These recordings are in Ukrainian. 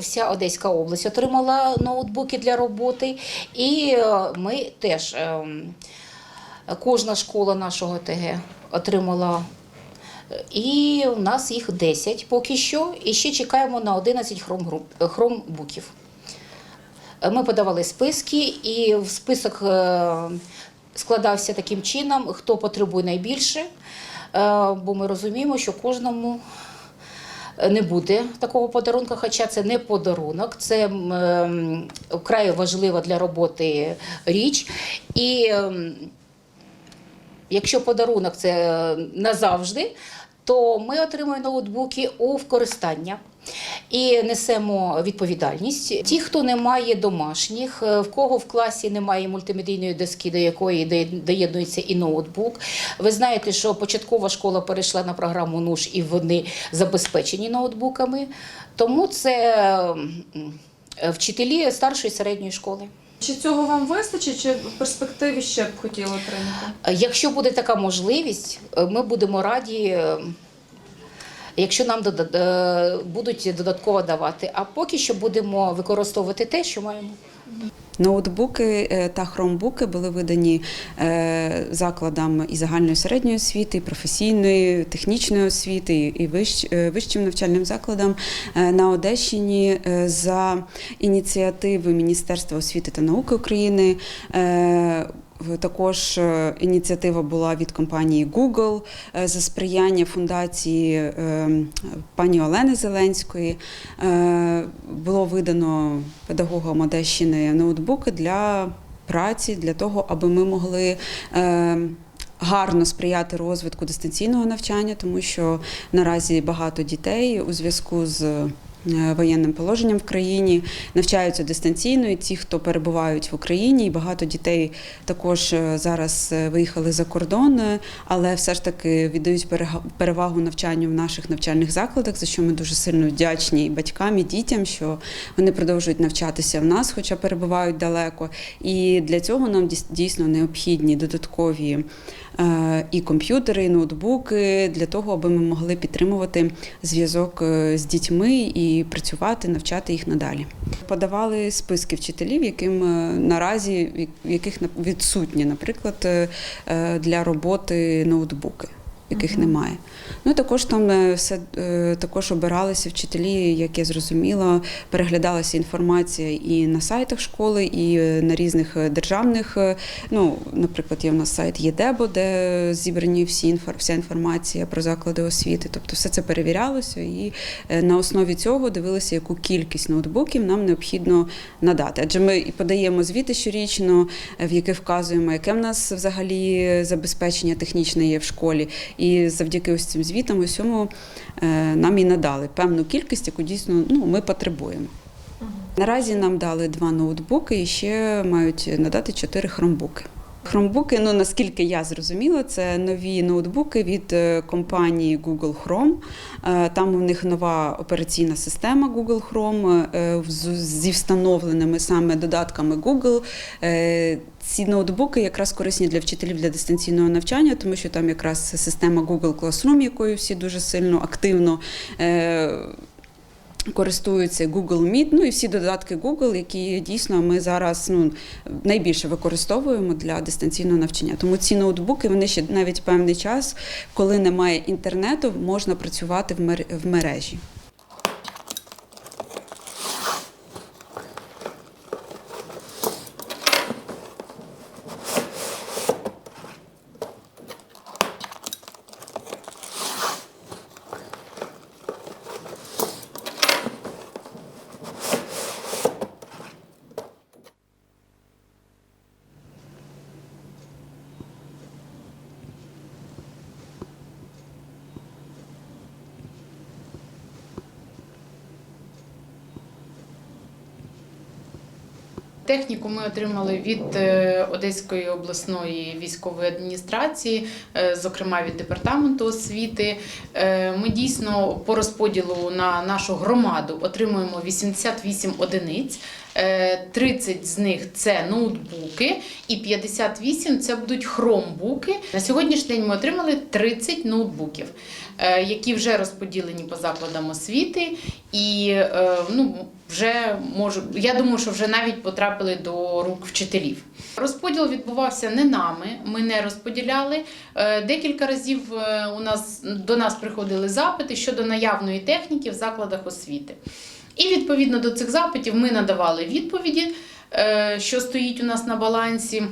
Вся Одеська область отримала ноутбуки для роботи, і е, ми теж ем, кожна школа нашого ТГ отримала. І у нас їх 10 поки що, і ще чекаємо на 11 хромгруп- хромбуків. Ми подавали списки, і в список е, складався таким чином, хто потребує найбільше, е, бо ми розуміємо, що кожному не буде такого подарунка, хоча це не подарунок, це ем, вкрай важлива для роботи річ. І ем, якщо подарунок це назавжди, то ми отримуємо ноутбуки у використання. І несемо відповідальність. Ті, хто не має домашніх, е, в кого в класі немає мультимедійної доски, до якої доєднується і ноутбук. Ви знаєте, що початкова школа перейшла на програму НУШ і вони забезпечені ноутбуками. Тому це вчителі старшої і середньої школи. Чи цього вам вистачить, чи в перспективі ще б хотіли отримати? Е, Якщо буде така можливість, е, ми будемо раді, якщо нам е, будуть додатково давати. А поки що будемо використовувати те, що маємо. Ноутбуки е, та хромбуки були видані е, закладам і загальної середньої освіти, і професійної, технічної освіти, і вищим навчальним закладам на Одещині за ініціативи Міністерства освіти та науки України. Е, Також е, ініціатива була від компанії Google е, за сприяння фундації пані Олени Зеленської. Було видано педагогам Одещини ноутбуки для праці, для того, аби ми могли. Гарно сприяти розвитку дистанційного навчання, тому що наразі багато дітей у зв'язку з воєнним положенням в країні навчаються дистанційно. І ті, хто перебувають в Україні, і багато дітей також е, зараз е, виїхали за кордон, е, але все ж таки віддають перевагу навчанню в наших навчальних закладах, за що ми дуже сильно вдячні і батькам, і дітям, що вони продовжують навчатися в нас, хоча перебувають далеко. І для цього нам дійс- дійсно необхідні додаткові е, і комп'ютери, і ноутбуки для того, аби ми могли підтримувати зв'язок е, з дітьми і працювати, навчати їх надалі. Подавали списки вчителів, яким е, наразі яких відсутні, наприклад, е, е, для роботи ноутбуки. Яких немає. Ну також там е, все е, також обиралися вчителі, як я зрозуміла, переглядалася інформація і на сайтах школи, і е, на різних державних. Ну, наприклад, є в нас сайт ЄДЕБО, де зібрані всі вся інформація про заклади освіти. Тобто все це перевірялося, і на основі цього дивилися, яку кількість ноутбуків нам необхідно надати. Адже ми і подаємо звіти щорічно, в яких вказуємо, яке в нас взагалі забезпечення технічне є в школі. І завдяки ось цим звітам, усьому е, нам і надали певну кількість, яку дійсно ну, ми потребуємо. Наразі нам дали два ноутбуки і ще мають надати чотири хромбуки. Хромбуки, ну наскільки я зрозуміла, це нові ноутбуки від е, компанії Google Chrome. Е, Там у них нова операційна система Google Chrome е, зі встановленими саме додатками Google. Ці ноутбуки якраз корисні для вчителів для дистанційного навчання, тому що там якраз система Google Classroom, якою всі дуже сильно активно. Користуються Google Meet, ну і всі додатки Google, які дійсно ми зараз ну, найбільше використовуємо для дистанційного навчання. Тому ці ноутбуки вони ще навіть певний час, коли немає інтернету, можна працювати в мережі. Техніку ми отримали від е, Одеської обласної військової адміністрації, е, зокрема від департаменту освіти. Е, Ми дійсно по розподілу на нашу громаду отримуємо 88 одиниць. Е, 30 з них це ноутбуки, і 58 це будуть хромбуки. На сьогоднішній день ми отримали 30 ноутбуків, які вже розподілені по закладам освіти, і ну, вже можу, я думаю, що вже навіть потрапили до рук вчителів. Розподіл відбувався не нами, ми не розподіляли. Е, Декілька разів е, у нас до нас приходили запити щодо наявної техніки в закладах освіти. І відповідно до цих запитів ми надавали відповіді, е, що стоїть у нас на балансі.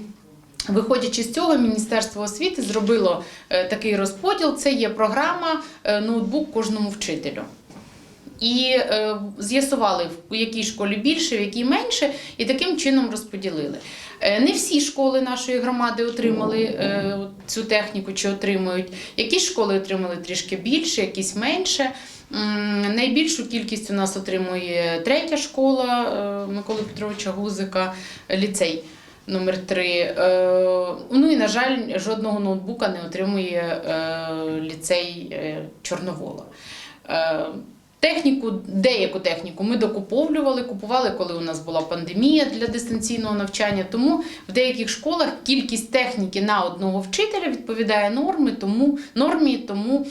Виходячи з цього, Міністерство освіти зробило такий розподіл. Це є програма ноутбук кожному вчителю. І е, з'ясували, в якій школі більше, в якій менше, і таким чином розподілили. Е, не всі школи нашої громади отримали е, цю техніку чи отримують. Якісь школи отримали трішки більше, якісь менше. Найбільшу кількість у нас отримує третя школа е, Миколи Петровича Гузика, ліцей номер 3 Ну і, на жаль, жодного ноутбука не отримує е, ліцей е, Чорновола. Техніку, деяку техніку ми докуповлювали, купували, коли у нас була пандемія для дистанційного навчання. Тому в деяких школах кількість техніки на одного вчителя відповідає норми, тому, нормі, тому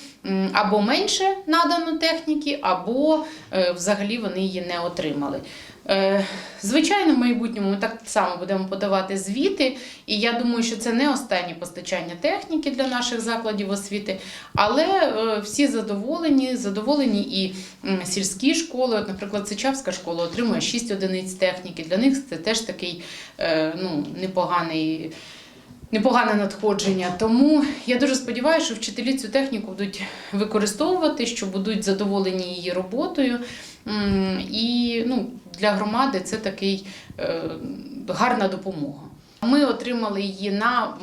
або менше надано техніки, або е, взагалі вони її не отримали. Е, Звичайно, в майбутньому ми так само будемо подавати звіти, і я думаю, що це не останнє постачання техніки для наших закладів освіти, але е, всі задоволені, задоволені і сільські школи. От, наприклад, Сичавська школа отримує 6 одиниць техніки. Для них це теж такий е, ну, непоганий. Непогане надходження, тому я дуже сподіваюся, що вчителі цю техніку будуть використовувати, що будуть задоволені її роботою. І ну, для громади це такий е, гарна допомога. Ми отримали її на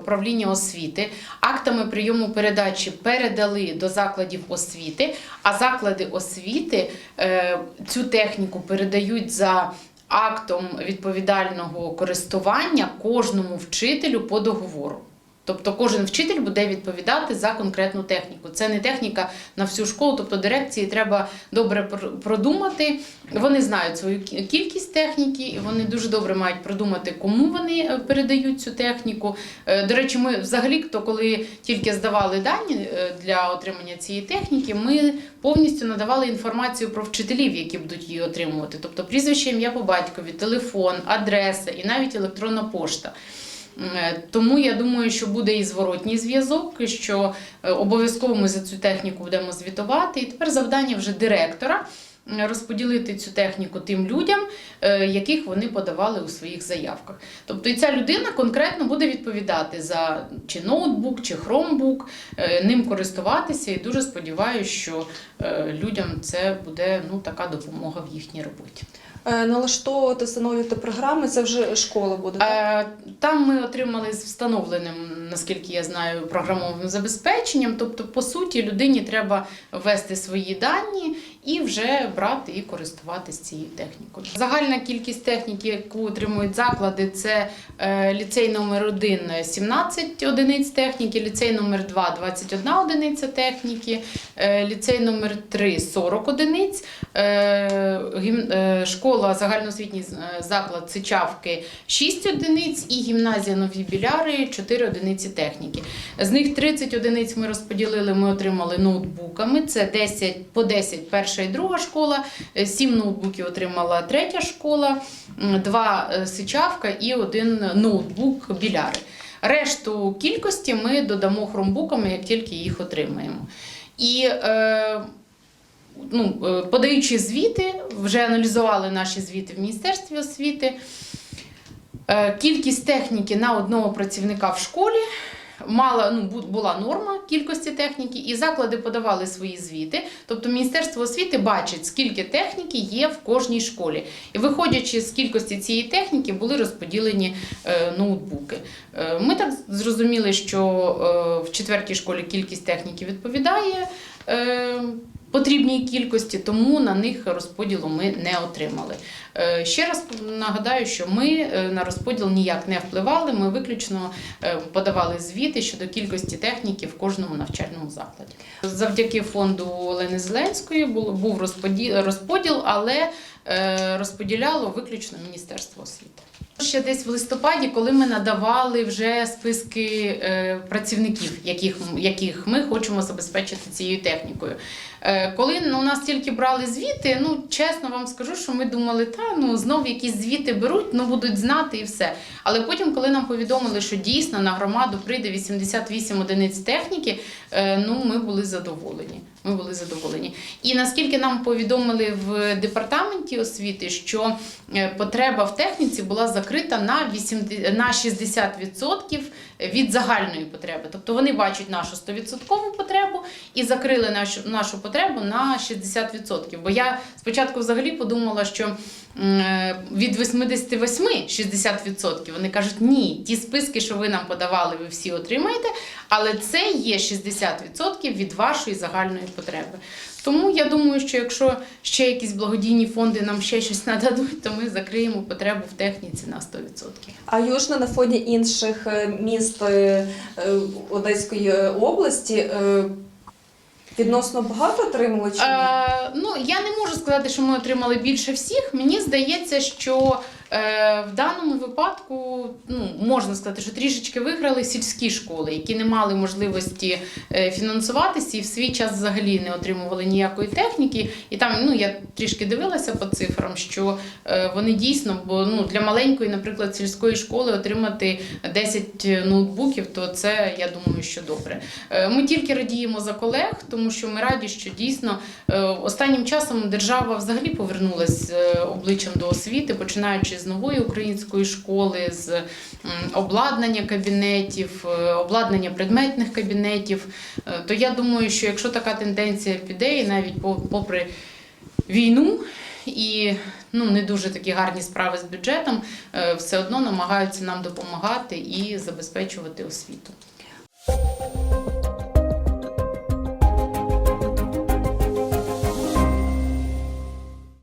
управління освіти. Актами прийому передачі передали до закладів освіти, а заклади освіти е, цю техніку передають за актом відповідального користування кожному вчителю по договору. Тобто кожен вчитель буде відповідати за конкретну техніку. Це не техніка на всю школу, тобто дирекції треба добре пр- продумати. Вони знають свою кількість техніки, і вони дуже добре мають продумати, кому вони е, передають цю техніку. Е, До речі, ми взагалі, то коли тільки здавали дані е, для отримання цієї техніки, ми повністю надавали інформацію про вчителів, які будуть її отримувати. Тобто прізвище, ім'я по батькові, телефон, адреса і навіть електронна пошта. Е, Тому я думаю, що буде і зворотній зв'язок, що е, обов'язково ми за цю техніку будемо звітувати. І тепер завдання вже директора розподілити цю техніку тим людям, е, яких вони подавали у своїх заявках. Тобто і ця людина конкретно буде відповідати за чи ноутбук, чи хромбук, е, ним користуватися. І дуже сподіваюся, що е, людям це буде ну, така допомога в їхній роботі. Налаштовувати, встановлювати програми, це вже школа буде. так? Там ми отримали з встановленим, наскільки я знаю, програмовим забезпеченням. Тобто, по суті, людині треба ввести свої дані і вже брати і користуватися цією технікою. Загальна кількість техніки, яку отримують заклади, це е, ліцей номер 1 – 17 одиниць техніки, ліцей номер 2 – 21 одиниця техніки, е, ліцей номер 3 – 40 одиниць, е, школа загальноосвітній заклад Сичавки 6 одиниць і гімназія Нові Біляри 4 одиниці техніки. З них 30 одиниць ми розподілили, ми отримали ноутбуками. Це 10 по 10 перша і друга школа, 7 ноутбуків отримала третя школа, 2 Сичавка і один ноутбук Біляри. Решту кількості ми додамо хромбуками, як тільки їх отримаємо. І е, ну, е, подаючи звіти, вже аналізували наші звіти в Міністерстві освіти. Е, Кількість техніки на одного працівника в школі мала ну, бу- була норма кількості техніки, і заклади подавали свої звіти. Тобто Міністерство освіти бачить, скільки техніки є в кожній школі. І виходячи з кількості цієї техніки, були розподілені е, ноутбуки. Е, ми так зрозуміли, що е, в четвертій школі кількість техніки відповідає. Потрібній кількості, тому на них розподілу ми не отримали. Е, Ще раз нагадаю, що ми е, на розподіл ніяк не впливали. Ми виключно е, подавали звіти щодо кількості техніки в кожному навчальному закладі. Завдяки фонду Олени Зеленської був розподіл, але розподіляло виключно Міністерство освіти. Ще десь в листопаді, коли ми надавали вже списки працівників, яких, яких ми хочемо забезпечити цією технікою. Е, коли ну, у нас тільки брали звіти, ну чесно вам скажу, що ми думали, та ну знов якісь звіти беруть, ну будуть знати і все. Але потім, коли нам повідомили, що дійсно на громаду прийде 88 одиниць техніки, е, ну ми були задоволені. Ми були задоволені. І наскільки нам повідомили в департаменті освіти, що е, потреба в техніці була закрита на 80, на 60% від загальної потреби. Тобто вони бачать нашу 100% потребу і закрили нашу, нашу потребу на 60%. Бо я спочатку взагалі подумала, що від 88 60%. Вони кажуть, ні, ті списки, що ви нам подавали, ви всі отримаєте, але це є 60% від вашої загальної потреби. Тому я думаю, що якщо ще якісь благодійні фонди нам ще щось нададуть, то ми закриємо потребу в техніці на 100%. А Южна на фоні інших е, міст е, е, Одеської області відносно багато отримали чи ні? Е, ну, я не можу сказати, що ми отримали більше всіх. Мені здається, що в даному випадку ну, можна сказати, що трішечки виграли сільські школи, які не мали можливості е, фінансуватися і в свій час взагалі не отримували ніякої техніки. І там ну, я трішки дивилася по цифрам, що е, вони дійсно, бо ну, для маленької, наприклад, сільської школи отримати 10 ноутбуків, то це я думаю, що добре. Е, Ми тільки радіємо за колег, тому що ми раді, що дійсно е, останнім часом держава взагалі повернулась е, обличчям до освіти, починаючи з нової української школи, з обладнання кабінетів, е, обладнання предметних кабінетів. Е, То я думаю, що якщо така тенденція піде, і навіть попри війну і ну, не дуже такі гарні справи з бюджетом, е, все одно намагаються нам допомагати і забезпечувати освіту.